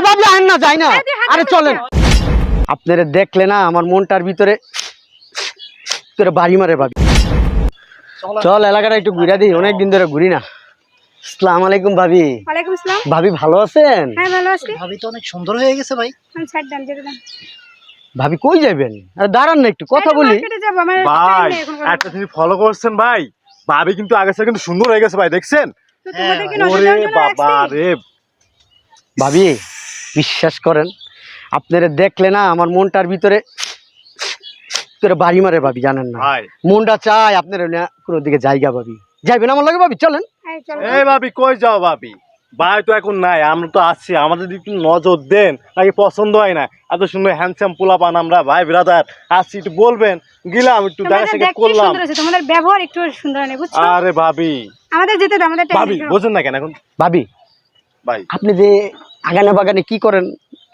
আরে আহেন না যাই না। আরে চলেন। আপনারা দেখলে না আমার মনটার ভিতরে তোরে বাড়ি মারে ভাবি চল। এলাকাটা একটু ঘুরে দিই অনেক দিন ধরে ঘুরি না। আসসালামু আলাইকুম ভাবি। ওয়ালাইকুম আসসালাম। ভাবি ভালো আছেন? হ্যাঁ ভালো আছি। ভাবি তো অনেক সুন্দর হয়ে গেছে ভাই। আমি ছাড় দেন যেতে দেন। ভাবি কই যাবেন আরে দাঁড়ান না একটু কথা বলি। মার্কেটে যাব আমার ভাই একটা জিনিস ফলো করছেন ভাই। ভাবি কিন্তু আগে থেকে কিন্তু সুন্দর হয়ে গেছে ভাই দেখছেন? তো তোমাদের কি ওরে নজর বাবা রে। ভাবি বিশ্বাস করেন আপনারা দেখলে না আমার মনটার ভিতরে তোরে বাড়ি মারে ভাবি জানেন না। মনটা চায় আপনার কোনো দিকে জায়গা ভাবি। যাইবেন আমার লাগে ভাবি চলেন। এই ভাবি কই যাও ভাবি? ভাই তো এখন নাই আমরা তো আছি আমাদের দিকে একটু নজর দেন নাকি পছন্দ হয় না? এত সুন্দর হ্যান্ডসাম পোলা পান আমরা ভাই ব্রাদার আসছি একটু বলবেন গেলাম একটু দেখা সাক্ষাৎ করলাম। তোমাদের ব্যবহার একটু সুন্দর নেই বুঝছ? আরে ভাবি। আমাদের যেতে দাও আমাদের ভাবি বোঝেন না কেন এখন। ভাবি ভাই। আপনি যে আগানে বাগানে কি করেন?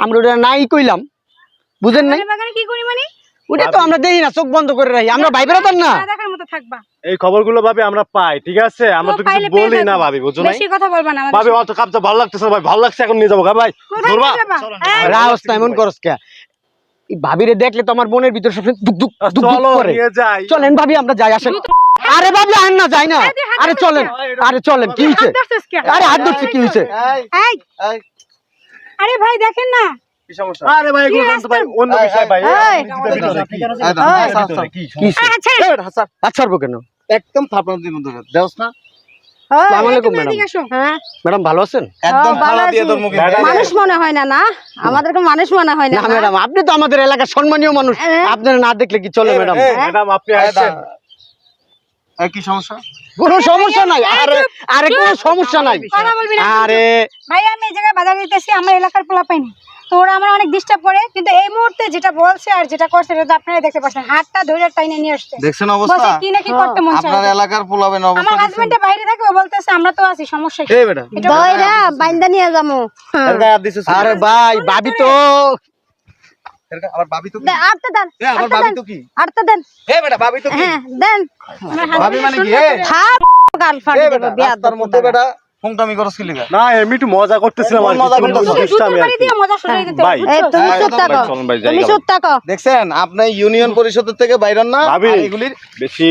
আমরা ওটা নাই কইলাম। বুঝেন নাই? বাগানে কি করি মানে? ওটা তো আমরা দেখি না চোখ বন্ধ করে রাখি। আমরা ভাই বেরোতাম না। না দেখার মতো থাকবা। এই খবরগুলো ভাবি আমরা পাই ঠিক আছে? আমরা তো তো কিছু বলি না। ভাবি বুঝো নাই? বেশি কথা বলবা না ভাবি অত কাপটা ভালো লাগতেছে ভাই ভালো লাগছে এখন নিয়ে যাব। গা ভাই ধরবা? এই, রাস্তা এমন করস কে? এই ভাবিরে দেখলে তো আমার মনের ভিতর সবসময় দুক দুক দুক দুক করে। চলেন ভাবি আমরা যাই আসেন। আরে ভাবি আহেন না যাই না। এই আরে চলেন আরে চলেন কি কেন? আরে হাত ধরছে কি হয়েছে এই, আরে ভাই দেখেন না। আরে ভাই এগুলো কিন্তু ভাই অন্য বিষয় ভাই। কি? আচ্ছা? আচ্ছা। আচ্ছা কেন? একদম দিন ধরে দেওস ম্যাডাম। ভালো আছেন? মানুষ মনে হয় না না? আমাদেরকে মানুষ মনে হয় না না ম্যাডাম আপনি তো আমাদের এলাকার সম্মানীয় মানুষ। আপনার না দেখলে কি চলে ম্যাডাম? ম্যাডাম আপনি কি সমস্যা? কোনো সমস্যা নাই। আরে আরে কোনো সমস্যা নাই। আরে। ভাই আমি এই জায়গায় বাজার দিতেছি আমার এলাকার পোলা পাইনি তো ওরা আমার অনেক ডিস্টার্ব করে কিন্তু এই মুহূর্তে যেটা বলছে আর যেটা করছে সেটা তো আপনারা দেখতে পাচ্ছেন। হাতটা ধরে টাইনে নিয়ে আসছে। দেখছেন বলছে অবস্থা কি নাকি করতে মন চায় আপনার এলাকার পোলাবেন আমার অবস্থা দেখছেন? হাজবেন্ডের বাইরে থাকে ও বলতেছে আমরা তো আছি সমস্যা কি? এই বেটা। এটা দইরা বাইন্দা নিয়ে কেন? আরে ভাই ভাবি তো এর গায়ে- তো কি? দে- দেন আমার আটতে তো কি? আটতে দেন। এ বেটা ভাবি তো কি? হ্যাঁ দেন। আমার মানে কি? এ গাল ফাটি এ বিয়া রাস্তার মধ্যে বেটা ফোনটামি করছ কি লিগা? না এমনি একটু মজা করতেছিলাম আর মজা ছোট করতেছো? ছোট হাজবেন্ড দুষ্টামি আর বাড়ি কি। দিয়ে মজা শুরু দিতে ভাই। তুমি হ্যাঁ, চুপ থাকো ভাই, চলুন ভাই, তুমি চুপ থাকো। দেখছেন আপনি ইউনিয়ন পরিষদের থেকে বাইরন না আর এগুলির বেশি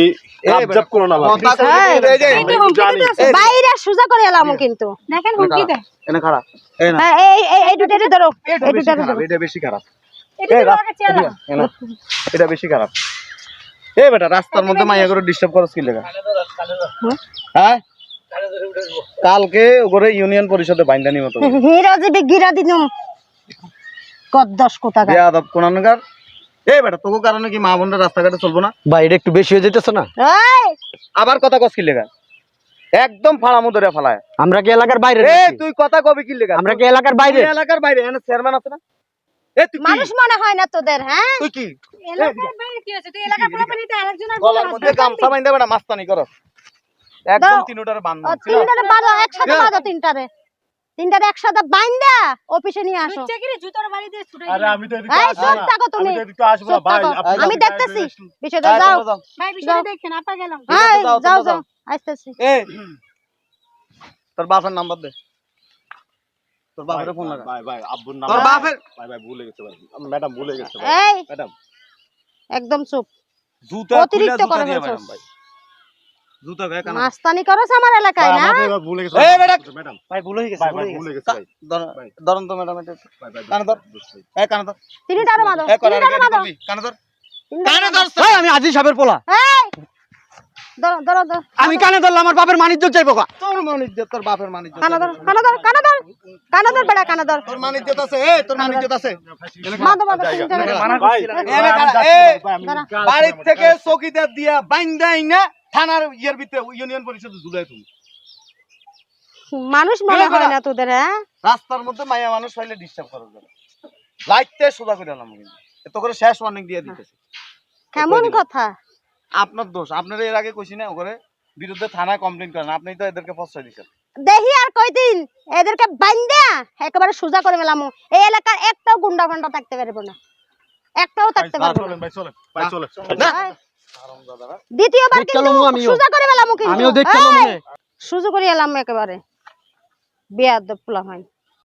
আবজাব করো না ভাবি। কথা কই এই, এই যে এই তো হুমকি জানি। দিতেছে। এই, বাইরে সুজা করে এলাম কিন্তু। দেখেন হুমকি দেয়। এনে খাড়া। এই এই এই এই ধরো এই বেশি ধরো। এটা বেশি খারাপ। এটা বেশি খারাপ। এ বেটা রাস্তার মধ্যে মাইয়া করে ডিস্টার্ব করছ কি লেগা? হ্যাঁ? কালকে ওরে ইউনিয়ন পরিষদে বাইন্দা নিমত হিরা জিবি গিরা দিনুম বেয়াদব কোনানগার। এই বেটা তোকে কারণে কি মা বোনরা রাস্তাঘাটে চলবো না? ভাই এটা একটু বেশি হয়ে যেতেছে না? এই! আবার কথা কস কি লেগা? একদম ফাড়ামো ধরে ফালায়। আমরা কি এলাকার বাইরে এ তুই কথা কবি কি লেগা? আমরা কি এলাকার বাইরে? এলাকার বাইরে এখানে চেয়ারম্যান আছে না? মানুষ মনে হয় না তোদের হ্যাঁ? তুই কি? এলাকার বাইরে কি আছে তুই এলাকার পোলা আরেকজনের গলার মধ্যে গামছা বাইন্দা বেটা মাস্তানি করস একদম তিনটারে বান্ধ তিনটারে বারো একসাথে বারো তিনটারে। তিনটারে একসাথে বাইন্দা অফিসে নিয়ে আসো। লুচ্চা জুতোর বাড়ি দিয়ে ছুটে আরে আমি তো এই আসব থাকো তুমি। আমি তো আসব ভাই আমি দেখতেছি। বিষয়টা হ্যাঁ, যাও। ভাই বিষয়টা দেখেন আপা গেলাম। হ্যাঁ যাও, যাও আসতেছি। এ তোর বাপের নাম্বার দে। তোর বাপের ফোন লাগা। ভাই ভাই আব্বুর নাম তোর বাপের ভাই ভাই ভুলে গেছে ভাই। ম্যাডাম ভুলে গেছে ভাই। ম্যাডাম। একদম চুপ। জুতা অতিরিক্ত করে ফেলছস। ভাই। জুতা গায়ে কানা মাস্তানি করছ আমার এলাকায় না? ভাই, ভাই, ভুলে গেছে এ, বেটা। ম্যাডাম। ভাই ভুল হয়ে গেছে ভাই ভাই ভুলে গেছে। ভাই। ধরন তো ম্যাডাম এটা। একটু। ভাই ভাই কানে ধর। এ কানে ধর। কানে ধর। কানে। ধর। ভাই আমি আজি সাহেবের পোলা। এই! আমি কানে ধরলে আমার বাপের মানিজ্য চাইব কা তোর মানিজ্য তোর বাপের মানিজ্য কানা ধর কানা ধর কানা ধর। কানা ধর বেড়া কানা ধর। তোর মানিজ্য আছে এ তোর মানিজ্য আছে। মাদো মাদো আমি খাড়া, যাচ্ছি এ, করব, থেকে চকিদার দিয়া বাইন্দাই না থানার ইয়ের ভিতরে ইউনিয়ন পরিষদে ঝুলাই তুমি। মানুষ মনে হয় না তোদের হ্যাঁ? রাস্তার মধ্যে মায়া মানুষ হইলে ডিস্টার্ব করা যাবে। লাইটতে সোজা করে আনলাম কিন্তু। এত করে শেষ ওয়ার্নিং দিয়ে দিতেছে। কেমন কথা? আপনার দোষ। আপনারা এর আগে কইছি না ওরে বিরুদ্ধে থানায় কমপ্লেন করেন। আপনি তো এদেরকে প্রশ্রয় দিচ্ছেন দেখি আর কয়দিন। এদেরকে বাইন্দা একেবারে সোজা করে মেলাম এই এলাকার একটাও গুন্ডা ফান্ডা থাকতে পারব না। একটাও থাকতে ভাই, পারব না। চলেন ভাই চলেন। ভাই চলেন দ্বিতীয়বার কিন্তু। সোজা করে মেলাম কিন্তু। আমিও মনে সোজা করে এলাম একেবারে। বিয়ার পোলা হয়